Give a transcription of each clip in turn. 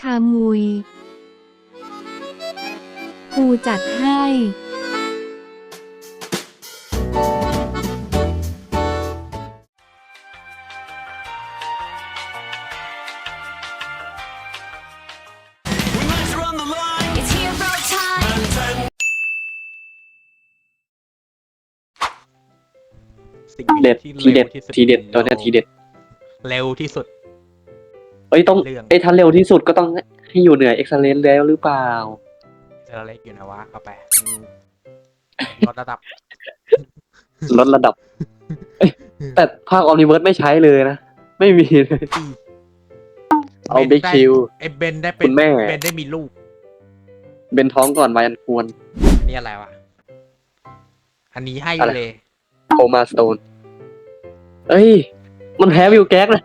คามุย กูจัดให้ It's hero time. สิ่งเด็ด ที่ทีเด็ด ร็วที่สุทีเด็ดตัวเนี้ยทีเด็ด เร็วที่สุด เอ้ยต้องเรื่องเอ้ยถ้าเร็วที่สุดก็ต้องให้อยู่เหนือเอ็กซ์เลนแล้วหรือเปล่าเจอเล็กอยู่นะวะเอาไปอืมลดระดับ ลดระดับเอ้ยแต่ภาคออมนิเวิร์สไม่ใช้เลยนะ ไม่มีเลยเอาบนบิ๊กได้คิวไอ้เบนได้เป็คุนณแม่เบนได้มีลูกเป็นท้องก่อนวัยอันควรอันนี้อะไรวะ อันนี้ให้อะไรเลยโคมาสโตน เอ้ย มันแพ้วิวแก๊กนะ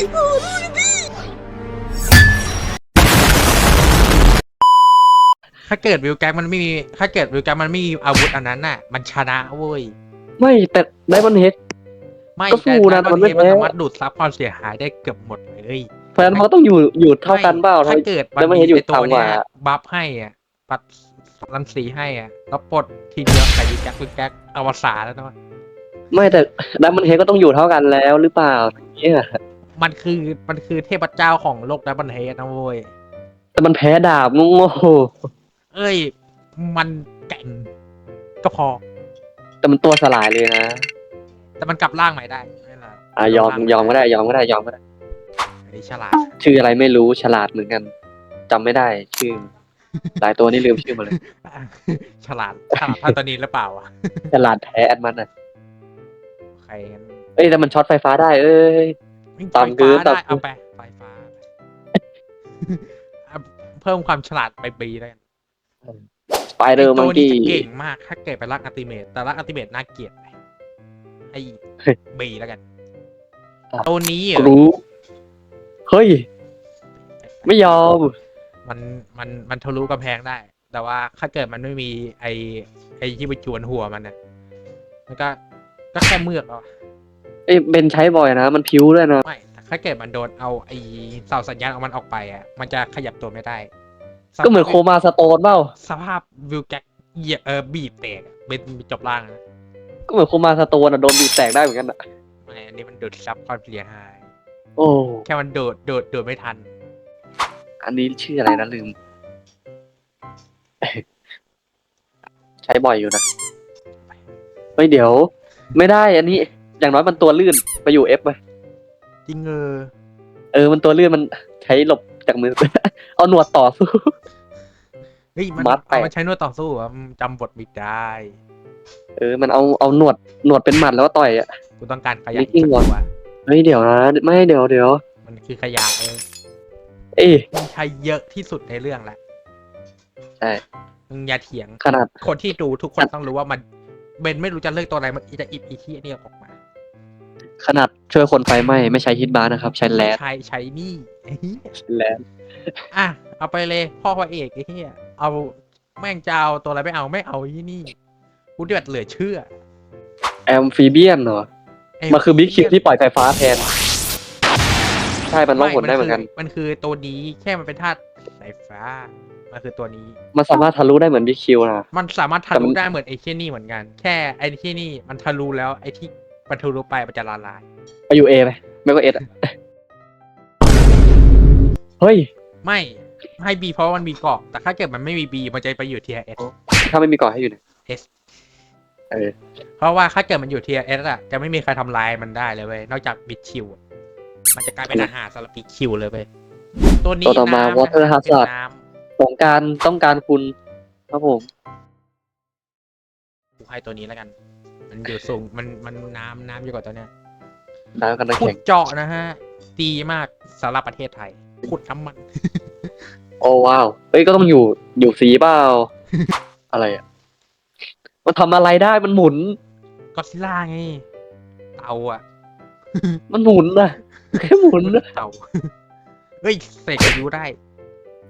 ถ้าเกิดวิวแก๊กมันไม่มี ถ้าเกิดวิวแก๊กมันไม่มีอาวุธอันนั้นน่ะ มันชนะเว้ย ไม่แต่ได้มันเฮด ไม่ก็สู้นะแต่มันไม่มันแพ้สามารถดูดซับความเสียหายได้เกือบหมดเลย เพราะฉะนั้นมันก็ต้องอยู่อยู่เท่ากันเปล่าถ้าเกิดมันแล้วมันมีเห็นอยู่ไอตัวเนี้ยต่ำกว่าบัฟให้อะ ปัดรังสีให้อะ แล้วปลดทีเดียวใส่วิวแก๊กวิวแก๊กอวสานแล้วนะไม่แต่ได้มันเฮดก็ต้องอยู่เท่ากันแล้วหรือเปล่าเนี่ย มันคือมันคือเทพเจ้าของโลกดับเบิลเฮดนะเว้ยแต่มันแพ้ดาบโง่เอ้ย มันแก่งก็พอๆแต่มันตัวสลายเลยนะ แต่มันกลับร่างใหม่ได้ไม่เป็นไรอะยอมยอมก็ได้ยอมก็ได้ยอมก็ได้อันนี้ฉลาด ชื่ออะไรไม่รู้ฉลาดเหมือนกันจำไม่ได้ ชื่อ หลายตัวนี่ลืมชื่อหมาเลย ฉลาดฉลาดเท่าตัวนี้หรือเปล่าวะฉลาดแพ้แอดมันอะ ใครงั้น เอ้ยแต่มันช็อตไฟฟ้าได้ เอ้ย ต่ำเกินไฟฟ้าได้ต่ำเกินเอาไปไฟฟ้าเอาเพิ่มความฉลาดไปปีได้สไปเดอร์มังตัวนี้กี้ จะเก่งมาก ถ้าเกิดไปรักอัลติเมตแต่รักอัลติเมตน่าเกลียดไปไอ้เฮ้ยบีแล้วกันอะ ตัวนี้เหรกอรู้เฮ้ย ไม่ยอม มันมันมันทะลุกำแพงได้ แต่ว่าถ้าเกิดมันไม่มีไอไอที่ไปจวนหัวมันเนี่ยมันก็ก็แค่เมือกเอา เอ้ยเบนใช้บ่อยนะ มันพิ้วด้วยนะ ไม่แต่ถ้าเกิดมันโดนเอาไอเสาสัญญาณเอามันออกไปอะ มันจะขยับตัวไม่ได้ก็เหมือนโคมาสโตนเปล่า สภาพวิวแก๊กเหยียบเออบีบแตกอะเป็นจบล่างนะก็เหมือนโคมาสโตนอะโดนบีบแตกได้เหมือนกันอะไม่อันนี้มันดูดซับความเสียหาย โอ้ แค่มันโดดโดดโดดไม่ทัน อันนี้ชื่ออะไรนะลืม ใช้บ่อยอยู่นะ เฮ้ยเดี๋ยว ไม่ได้อันนี้ อย่างน้อยมันตัวลื่นไปอยู่เอฟไปจริงเออเออมันตัวลื่นมันใช้หลบจากมือ เอาหนวดต่อสู้ เฮ้ยมันมัดไป เอามาใช้นวดต่อสู้อะมันจำบทไม่ได้เออมันเอาเอาหนวดหนวดเป็นหมัดแล้วก็ต่อยอะ กูต้องการขยะนี่จริงเหรอตัวเฮ้ยเดี๋ยวนะไม่เดี๋ยวเดี๋ยวมันคือขยะเออเอ้ยมันใช้เยอะที่สุดในเรื่องละใช่มึงอย่าเถียง ขนาด คนที่ดูทุกคนต้องรู้ว่ามันเบนไม่รู้จะเลือกตัวอะไรมันจะอิบอีที่นี่ออกมา ขนาดช่วยคนไฟไหม้ไม่ใช้ฮิตบาร์นะครับ ใช้แลดใช้ใช้นี่ไอ้เหี้ยแลดอะเอาไปเลยพ่อพระเอกไอ้เหี้ยเอาแม่งจะเอาตัวอะไรไม่เอาไม่เอาที่นี่กูที่แบบเหลือเชื่อแอมฟีเบียนเหรอไอ้มันคือบิ๊กคิวที่ปล่อยไฟฟ้าแทน ใช่ มันล่องหนได้เหมือนกัน มันคือตัวนี้แค่มันเป็นธาตุสายฟ้า มันคือตัวนี้ มันสามารถทะลุได้เหมือนบิ๊กคิวนะ มันสามารถทะแต่ลุมันได้เหมือนไอ้ที่นี่เหมือนกัน แค่ไอ้ที่นี่มันทะลุแล้วไอ้ที่ มันทะลุไปมันจะละลายไปอยู่เอไปไม่ก็เอสอะเฮ้ย ไม่ให้บีเพราะว่ามันมีเกาะแต่ถ้าเกิดมันไม่มีบีมันจะไปอยู่ทีเอสถ้าไม่มีก่อให้อยู่เนี่ย S เออเพราะว่าถ้าเกิดมันอยู่ทีเอสอะจะไม่มีใครทำลายมันได้เลยเว้ยนอกจากบิดคิวอะมันจะกลายเป็นอาหารสำหรับบิดคิวเลยเว้ยตัวนี้ตัวต่อมา น้ำ Water นะ Hazard เป็นน้สงกรารต้องการคุณ ครับผมำกูให้ตัวนี้แล้วกัน มันอยู่สูงมันมันน้ำน้ำเยอะกว่าตัวเนี้ยน้ำกันน้ำขุแข็ดง เจาะนะฮะ ดีมากสำหรับประเทศไทย ขุดน้ำมัน โอ้ว้าว เฮ้ยก็ต้องอยู่อยู่สีเปล่า อะไรอะ มันทำอะไรได้มันหมุน ก็ซิล่าไง เตาอะ มันหมุนนะแค่หมุนนะเตา เฮ้ยเสกอายุได้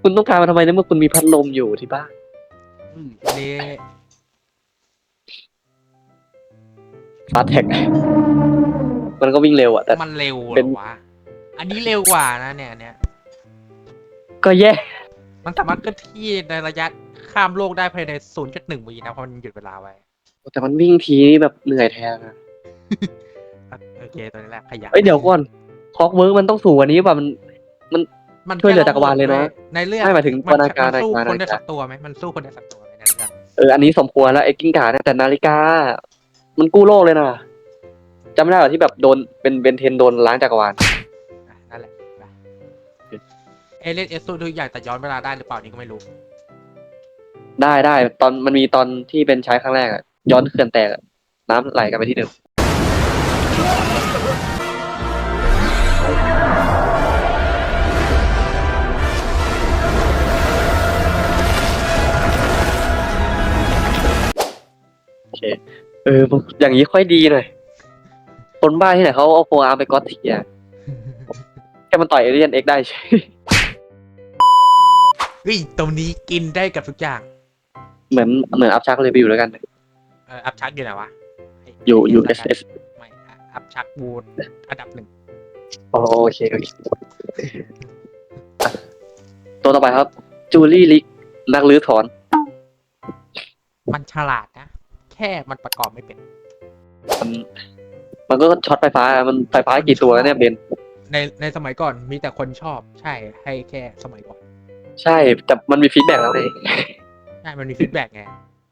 คุณต้องการมาทำไมในเมื่อคุณมีพัดลมอยู่ที่บ้านเละ ฟาสแท็กมันก็วิ่งเร็วอะแต่ มันเร็วเหเป็รนอวะ อันนี้เร็วกว่านะเนี่ยเนี่ย ก็แย่ มันสามารถเคลื่อนที่ในระยะข้ามโลกได้ภายใน 0.1วินะเพราะมันหยุดเวลาไว้ แต่มันวิ่งทีนี่แบบเหนื่อยแทนอะโอเคตัวนี้แหละขยันเอ้ยเดี๋ยวก่อนคอกเวิร์กมันต้องสูงกว่านี้ป่ะมัน มันช่วยเหลือจักรวาลเลยเนอะในเรื่องไม่หมายถึงมันวรรณการมันสู้วรรณการคนได้สักตัวไหมมันสู้คนได้สักตัวไหมในเรื่อง เอออันนี้สมควรแล้วไอ้กิ้งก่าเนี่ยแต่นาฬิกา มันกู้โลกเลยนะจำไม่ได้เหรอที่แบบโดนเป็นเบนเทนโดนล้างจักรวาล อะนั่นแหละไปเอเลนเอสสู้ทุกอย่างแต่ย้อนเวลาได้หรือเปล่านี่ก็ไม่รู้ ได้ได้ตอนมันมีตอนที่เป็นใช้ครั้งแรกอะย้อนเขื่อนแตกอะน้ำไหลกลับไปที่เดิม เอออย่างนี้ค่อยดีหน่อย คนบ้าที่ไหนเขาเอาโฟอาร์มไปก๊อตทีอะแค่มันต่อยเอเลียนเอ็กได้ใช่เฮ้ยตรงนี้กินได้กับทุกอย่าง เหมือนเหมือนอัพชักเลยไปอยู่แล้วกัน เอออัพชักอยู่ไหนวะไอยู่อยู่ไ SS ไม่อะอัพชักบูดอันดับหนึ่งโอเคโอเคอะตัวต่อไปครับ จูลี่ลิกนักลื้อถอน มันฉลาดนะ แค่มันประกอบไม่เป็น มันมันก็ช็อตไฟฟ้ามันไฟฟ้ากี่ตัวแล้วเนี่ยเบนในในสมัยก่อนมีแต่คนชอบใช่ให้แค่สมัยก่อน ใช่แต่มันมีฟีดแบ็กแล้วไงใช่ มันมีฟีดแบ็กไง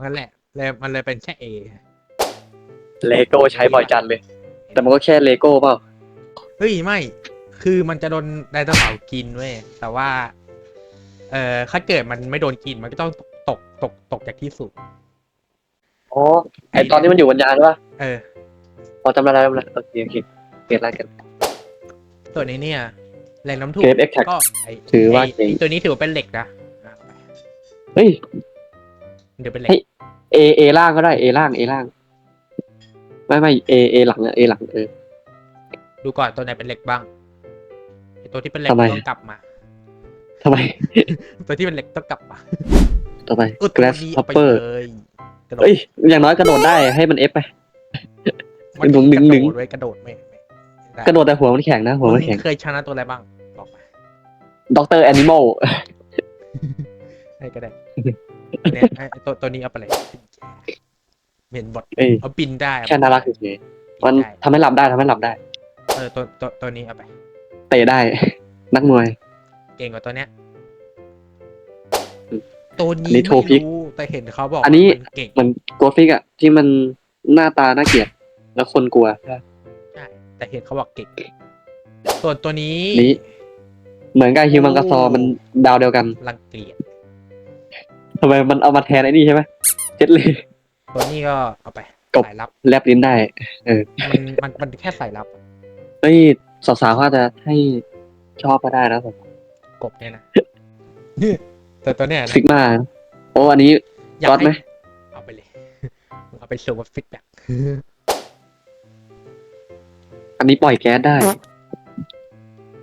นั่นแหละเลยมันเลยเป็นแค่เอเลโก้ใช้บ่อยจัดเลย แต่มันก็แค่เลโก้เปล่าเฮ้ยไม่ คือมันจะโดนไดโนเสาร์กินเว้ยแต่ว่า เอ่อถ้าเกิดมันไม่โดนกินมันก็ต้องตกตกตกจากที่สูง อ๋อไอตอนที่มันอยู่บนยานใช่ปะเอออ๋อจำได้แล้วจำได้แล้วโอเคโอเคเปลี่ยนอะไรกัน ตัวนี้เนี่ยแรงน้ำถ่วง Grape Extract ก็ไอถือว่าไอ้เก่งตัวนี้ถือว่าเป็นเหล็กนะอะเฮ้ยเดี๋ยวเป็นเหล็เฮ้กยเอเอล่างก็ได้เอล่างเอล่าง ไม่ไม่เอเอหลังอะเอหลังเออ ดูก่อนตัวไหนเป็นเหล็กบ้างไอ้ตัวที่เป็นเหล็กทำไม ต้องกลับมา ทำไมตัวที่เป็นเหล็กต้องกลับมา ต่อไปเออตัว Grass นี้เอาไป Hopper เลย กระโดดเอ้ยอย่างน้อยกระโดดได้ให้มันเอฟไป มันดึงดึงดึง กระโดดไว้กระโดดไม่ไม่ได้กระโดดแต่หัวมันแข็งนะหัวมันแข็งมึงเคยชนะตัวอะไรบ้างบอกมาด็อกเตอร์แอนิมอลให้ก็ได้เนี่ยไอ้ตัวตัวนี้เอาไปเลยเห็นบทเอ้ยเอาบินได้แค่น่ารักเฉยๆมันบิได้ทำให้หลับได้ทำให้หลับได้ เออตัวตัวตัวนี้เอาไป เตะได้ นักมวย เก่งกว่าตัวเนี้ยอืมตัวอันนี้นี้โทรพิไม่กรู้ แต่เห็นเขาบอกอันนี้ว่ามันเก่งมันโกฟิกอะที่มันหน้าตาน่าเกลียด แล้วคนกลัว ใช่แต่เห็นเขาบอกเก่งส่วนตัวนี้นี้ เหมือนกับฮิวมังกาซอมันดาวเดียวกันรังเกียจทำไมมันเอามาแทนไอ้นี่ใช่ไหมเจ็ดเลย ตัวนี้ก็เอาไปกบ สายลับแลบลิ้นได้มันมันมันแค่สายลับเฮ้ยสาวๆเขาอาจจะให้ชอบก็ได้นะผมกบเนี่ยนะ แต่ตัวเนี้ยนะ ซิกมา โอ้อันนี้อยากก๊อตไหมให้เอาไปเลยมึงเอาไปสูบฟิตแบ็กอันนี้ปล่อยแก๊สได้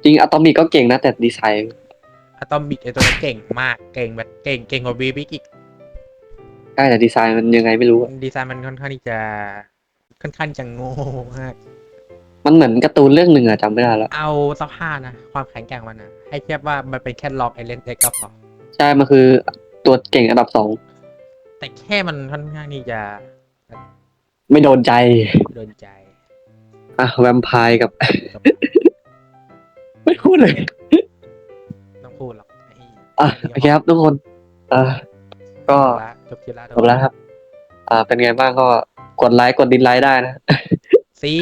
จริงอะตอมิกก็เก่งนะ แต่ดีไซน์อะตอมิกไอตัวนี้เก่งมาก เก่งแบบเก่งเก่งกว่าบีบิกอีก ใช่แต่ดีไซน์มันยังไงไม่รู้อะดีไซน์มันค่อนข้างที่จะค่อนข้างจะโง่มาก มันเหมือนการ์ตูนเรื่องหนึ่งอะจำไม่ได้แล้ว เอาสภาพนะ ความแข็งแกร่งมันนะให้เทียบว่ามันเป็นแค่ล็อกไอเลนเอ็กก็พอใช่ มันคือ ตัวเก่งอันดับสอง แต่แค่มันค่อนข้างที่จะไม่โดนใจ โดนใจอะ แวมไพร์กับ ไม่พูดเลย ต้องพูดหรอกไอ้อะโอเคครับทุกคนอ่าก็จบคลิปละจบแล้วครับ อ่า เป็นไงบ้างก็กดไลค์ กดดิสไลค์ได้นะ สี